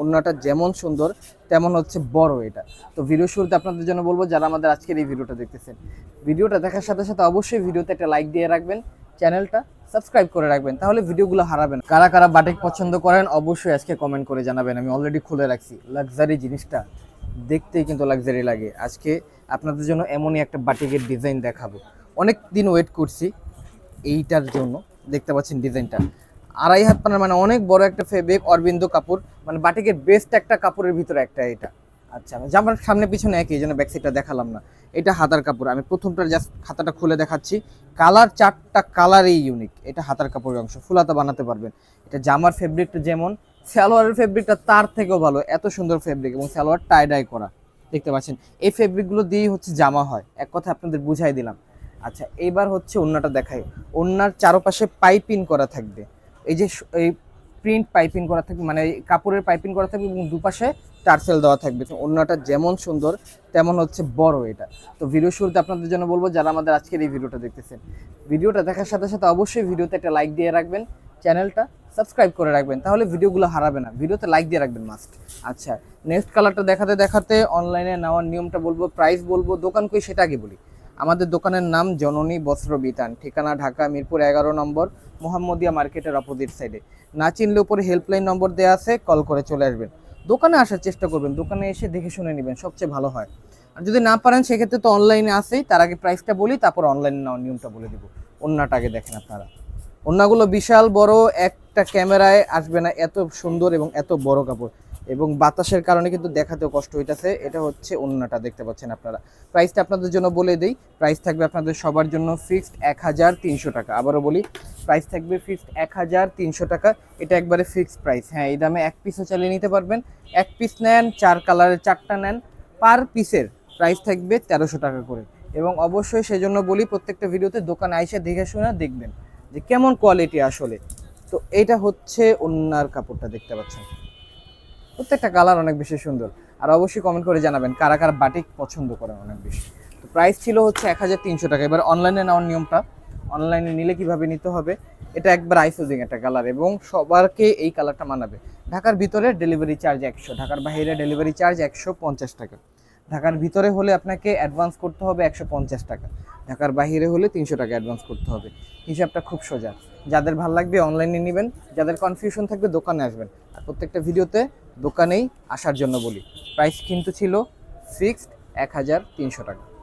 অন্যটা যেমন সুন্দর, তেমন হচ্ছে বড় এটা। তো ভিডিও শুরুতে আপনাদের জন্য বলব যারা আমাদের আজকের এই ভিডিওটা দেখতেছেন। ভিডিওটা দেখার সাথে সাথে অবশ্যই ভিডিওতে একটা লাইক দিয়ে রাখবেন চ্যানেলটা সাবস্ক্রাইব করে রাখবেন, তাহলে ভিডিওগুলো হারাবেন কারা কারা বাটিক পছন্দ করেন, অবশ্যই আজকে কমেন্ট করে জানাবেন। আমি অলরেডি খুলে রাখছি লাক্সারি জিনিসটা দেখতেই কিন্তু লাক্সারি লাগে। আজকে আপনাদের জন্য এমনই একটা বাটিকের ডিজাইন দেখাবো। অনেক দিন ওয়েট করছি, এইটার জন্য। দেখতে পাচ্ছেন ডিজাইনটা আড়াই হাত পানার মানে অনেক বড় একটা ফেব্রিক অরবিন্দ কাপড় মানে বাটিকের বেস্ট একটা কাপড়ের ভিতরে একটা এটা। আচ্ছা জামার সামনে পিছনে একই জন্য ব্যাক সাইডটা দেখালাম না। এটা হাতার কাপড়। আমি প্রথমটা জাস্ট খাতাটা খুলে দেখাচ্ছি। কালার চারটা কালারই ইউনিক এটা হাতার কাপড়ের অংশ। ফুলাতা বানাতে পারবেন। এটা জামার ফেব্রিকটা যেমন, সালোয়ারের ফেব্রিকটা তার থেকেও ভালো। এত সুন্দর ফেব্রিক এবং সালোয়ার টাই ডাই করা। দেখতে পাচ্ছেন? এই ফেব্রিকগুলো দিয়েই হচ্ছে জামা হয়। এক কথা আপনাদের বুঝাই দিলাম। আচ্ছা এবার হচ্ছে ওন্নাটা দেখাই। ওন্নার চারপাশে পাইপিং করা থাকবে। এই যে এই প্রিন্ট পাইপিং করা থাকবে মানে কাপড়ের পাইপিং করা থাকবে এবং দুপাশে টার্সেল দেওয়া থাকবে। তো ওন্নাটা যেমন সুন্দর, তেমন হচ্ছে বড় এটা। তো ভিডিও শুরুতে আপনাদের জন্য বলব, যারা আমাদের আজকের এই ভিডিওটা দেখতেছেন ভিডিওটা দেখার সাথে সাথে অবশ্যই ভিডিওতে একটা লাইক দিয়ে রাখবেন চ্যানেলটা সাবস্ক্রাইব করে রাখবেন, তাহলে ভিডিওগুলো হারাবে না। ভিডিওতে লাইক দিয়ে রাখবেন মাস্ট আচ্ছা নেক্সট কালারটা দেখাতে দেখাতে অনলাইনে নেওয়ার নিয়মটা বলব প্রাইস বলব, দোকান কই সেটা আগে বলি। আমাদের দোকানের নাম জননী বস্ত্র বিতান, ঠিকানা ঢাকা মিরপুর এগারো নম্বর, মোহাম্মদিয়া মার্কেটের অপোজিট সাইডে। না চিনলে উপরে হেল্পলাইন নম্বর দেওয়া আছে, কল করে চলে আসবেন। দোকানে আসার চেষ্টা করবেন, দোকানে এসে দেখে শুনে নেবেন, সবচেয়ে ভালো হয়। আর যদি না পারেন, সেক্ষেত্রে তো অনলাইনে আসেই তার আগে প্রাইসটা বলি, তারপর অনলাইনে নেওয়ার নিয়মটা বলে দিব। অন্যটা আগে দেখেন আপনারা। অন্যগুলো বিশাল বড়, একটা ক্যামেরায় আসবে না, এত সুন্দর এবং এত বড় কাপড়। এবং বাতাসের কারণে কিন্তু দেখাতেও কষ্ট হইতেছে। এটা হচ্ছে অন্যটা দেখতে পাচ্ছেন আপনারা। প্রাইসটা আপনাদের জন্য বলে দেই, প্রাইস থাকবে আপনাদের সবার জন্য ফিক্সড এক হাজার তিনশো টাকা। আবারও বলি, প্রাইস থাকবে ফিক্সড এক হাজার তিনশো টাকা। এটা একবারে ফিক্সড প্রাইস হ্যাঁ এই দামে এক পিসও চালিয়ে নিতে পারবেন। এক পিস নেন, চার কালারের চারটা নেন পার পিসের প্রাইস থাকবে তেরোশো টাকা করে। এবং অবশ্যই সেজন্য বলি, প্রত্যেকটা ভিডিওতে দোকানে আইসা দেখে শুনে দেখবেন যে কেমন কোয়ালিটি আসলে। তো এটা হচ্ছে অন্যার কাপড়টা দেখতে পাচ্ছেন। প্রত্যেকটা কালার অনেক বেশি সুন্দর। আর অবশ্যই কমেন্ট করে জানাবেন কারা কারা বাটিক পছন্দ করেন অনেক বেশি। তো প্রাইস ছিল হচ্ছে এক হাজার তিনশো টাকা। এবার অনলাইনে নেওয়ার নিয়মটা অনলাইনে নিলে কীভাবে নিতে হবে, এটা একবার আইসোজিং একটা কালার এবং সবারকে এই কালারটা মানাবে। ঢাকার ভিতরে ডেলিভারি চার্জ একশো, ঢাকার বাইরে ডেলিভারি চার্জ একশো পঞ্চাশ টাকা। ঢাকার ভিতরে হলে আপনাকে অ্যাডভান্স করতে হবে একশো পঞ্চাশ টাকা। ঢাকার বাইরে হলে তিনশো টাকা অ্যাডভান্স করতে হবে। হিসাবটা খুব সোজা। যাদের ভালো লাগবে অনলাইনে নেবেন, যাদের কনফিউশন থাকবে দোকানে আসবেন। আর প্রত্যেকটা ভিডিওতে দোকানেই আসার জন্য বলি। প্রাইস কিন্তু ছিল ফিক্সড এক হাজার তিনশো টাকা।